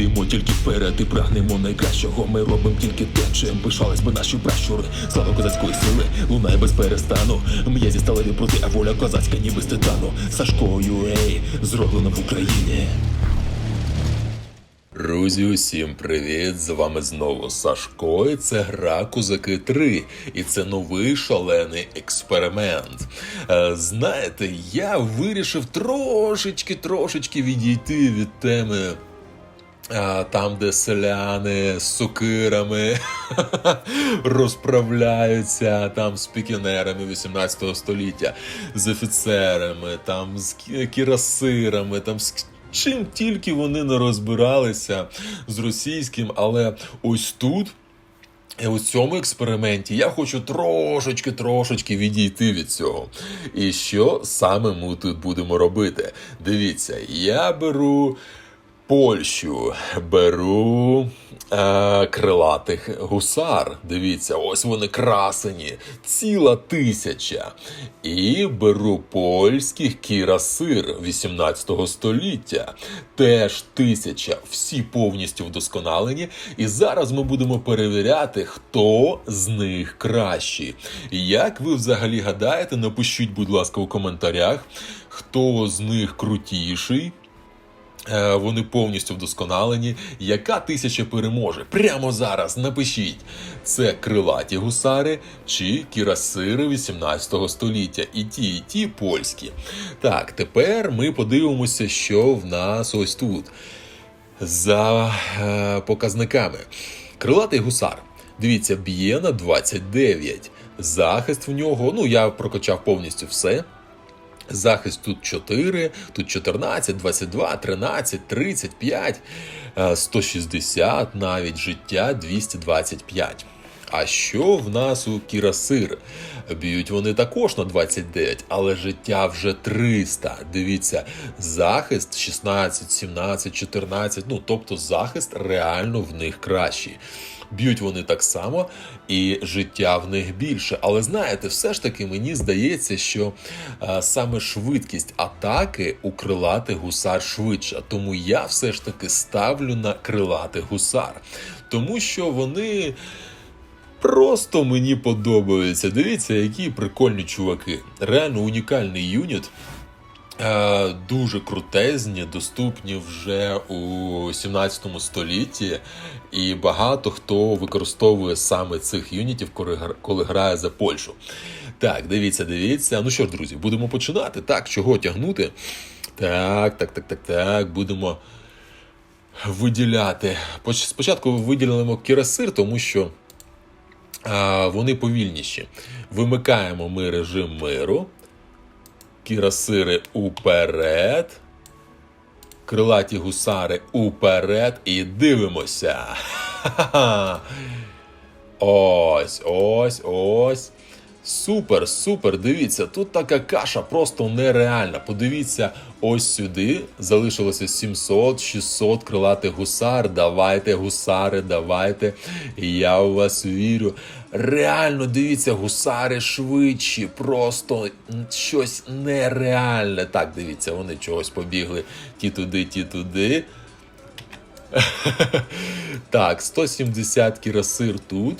Йдемо тільки вперед і прагнемо найкращого. Ми робимо тільки те, чим пишались би наші пращури. Слава козацької сили, лунає без перестану. М'язі сталеві проти, а воля козацька, ніби з титану. Сашкою, ей, зроблено в Україні. Друзі, усім привіт! З вами знову Сашко. і Це гра Козаки 3. І це новий шалений експеримент. Е, знаєте, я вирішив трошечки, трошечки відійти від теми. Там, де селяни з сокирами розправляються там з пікінерами 18 століття, з офіцерами, там з кірасирами, там з чим тільки вони не розбиралися з російським, але ось тут. І у цьому експерименті я хочу трошечки, трошечки відійти від цього. І що саме ми тут будемо робити? Дивіться, я беру Польщу, беру е, крилатих гусар. Дивіться, ось вони красені, ціла тисяча. І беру польських кірасир 18 століття. Теж тисяча. Всі повністю вдосконалені. І зараз ми будемо перевіряти, хто з них кращий. Як ви взагалі гадаєте, напишіть, будь ласка, у коментарях, хто з них крутіший. Е, Вони повністю вдосконалені. Яка тисяча переможе? Прямо зараз напишіть. Це крилаті гусари чи кірасири 18 століття. І ті, і ті польські. Так, тепер ми подивимося, що в нас ось тут. За е, показниками. Крилатий гусар. Дивіться, б'є на 29. Захист в нього. Ну, я прокачав повністю все. Захист тут 4, тут 14, 22, 13, 35, е, 160 навіть життя 225. А що в нас у Кірасир? Б'ють вони також на 29, але життя вже 300. Дивіться, захист 16, 17, 14. Ну тобто захист реально в них кращий. Б'ють вони так само, і життя в них більше. Але знаєте, все ж таки мені здається, що е, саме швидкість атаки у крилатих гусар швидша. Тому я все ж таки ставлю на крилатих гусар. Тому що вони. Просто мені подобаються. Дивіться, які прикольні чуваки. Реально унікальний юніт. Е, Дуже крутезні, доступні вже у 17 столітті, і багато хто використовує саме цих юнітів, коли грає за Польщу. Так, дивіться, дивіться. Ну що ж, друзі, будемо починати. Так, чого тягнути? Так, так, так, так, так. Будемо виділяти. Спочатку виділимо кірасир, тому що вони повільніші. Вимикаємо ми режим миру. Кірасири уперед. Крилаті гусари уперед. І дивимося. Ха-ха-ха. Ось, ось, ось. Супер, супер. Дивіться, тут така каша просто нереальна. Подивіться, ось сюди залишилося 700, 600 крилатих гусар. Давайте, гусари, давайте. Я у вас вірю. Реально, дивіться, гусари швидші, просто щось нереальне. Так, дивіться, вони чогось побігли ті туди, ті туди. Так, 170 кірасир тут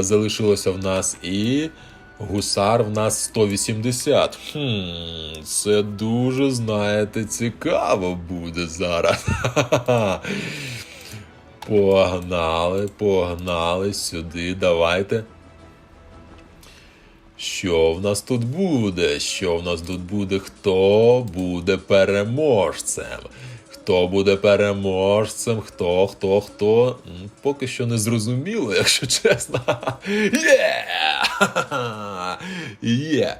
залишилося в нас, і гусар в нас 180. Хм, це дуже, знаєте, цікаво буде зараз. Погнали, погнали сюди, давайте. Що в нас тут буде? Що в нас тут буде? Хто буде переможцем? Хто буде переможцем? Хто, хто, хто? Поки що не зрозуміло, якщо чесно. Є! Є!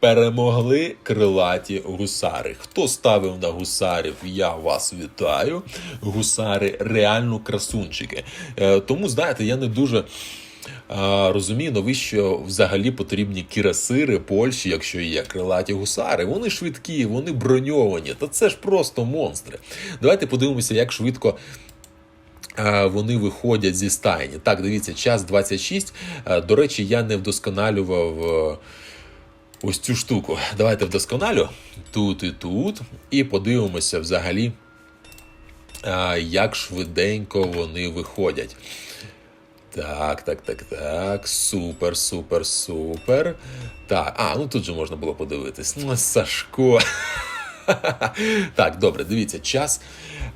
Перемогли крилаті гусари. Хто ставив на гусарів? Я вас вітаю. Гусари реально красунчики. Е, Тому, знаєте, я не дуже. Розумію, навіщо взагалі потрібні кірасири Польщі, якщо є крилаті гусари. Вони швидкі, вони броньовані. Та це ж просто монстри. Давайте подивимося, як швидко. Вони виходять зі стайні. Так, дивіться, час 26. До речі, я не вдосконалював е, ось цю штуку. Давайте вдосконалю тут і тут. І подивимося взагалі, як швиденько вони виходять. Так, так, так, так. Супер, супер, супер. Так, а, ну тут же можна було подивитись. Ну, Сашко. Так, добре, дивіться, час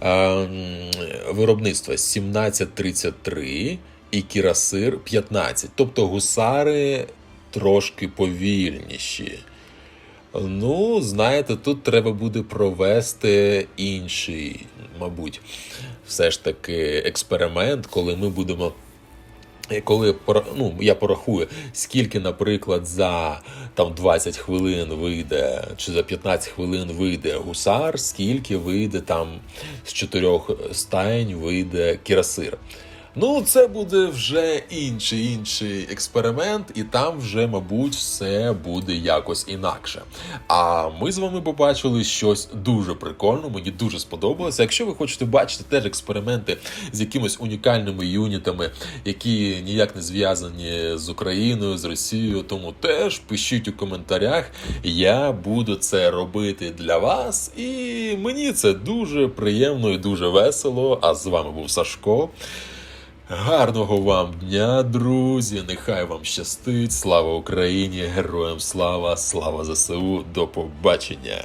ем, виробництва 17.33 і кірасир 15. Тобто гусари трошки повільніші. Ну, знаєте, тут треба буде провести інший, мабуть, все ж таки експеримент, коли ми будемо. Коли ну, я порахую, скільки, наприклад, за там 20 хвилин вийде, чи за 15 хвилин вийде гусар, скільки вийде там з чотирьох стайнь вийде кірасир. Ну, це буде вже інший інший експеримент, і там вже, мабуть, все буде якось інакше. А ми з вами побачили щось дуже прикольне, мені дуже сподобалося. Якщо ви хочете бачити теж експерименти з якимись унікальними юнітами, які ніяк не зв'язані з Україною, з Росією, тому теж пишіть у коментарях. Я буду це робити для вас, і мені це дуже приємно і дуже весело. А з вами був Сашко. Гарного вам дня, друзі! Нехай вам щастить! Слава Україні! Героям слава! Слава ЗСУ! До побачення!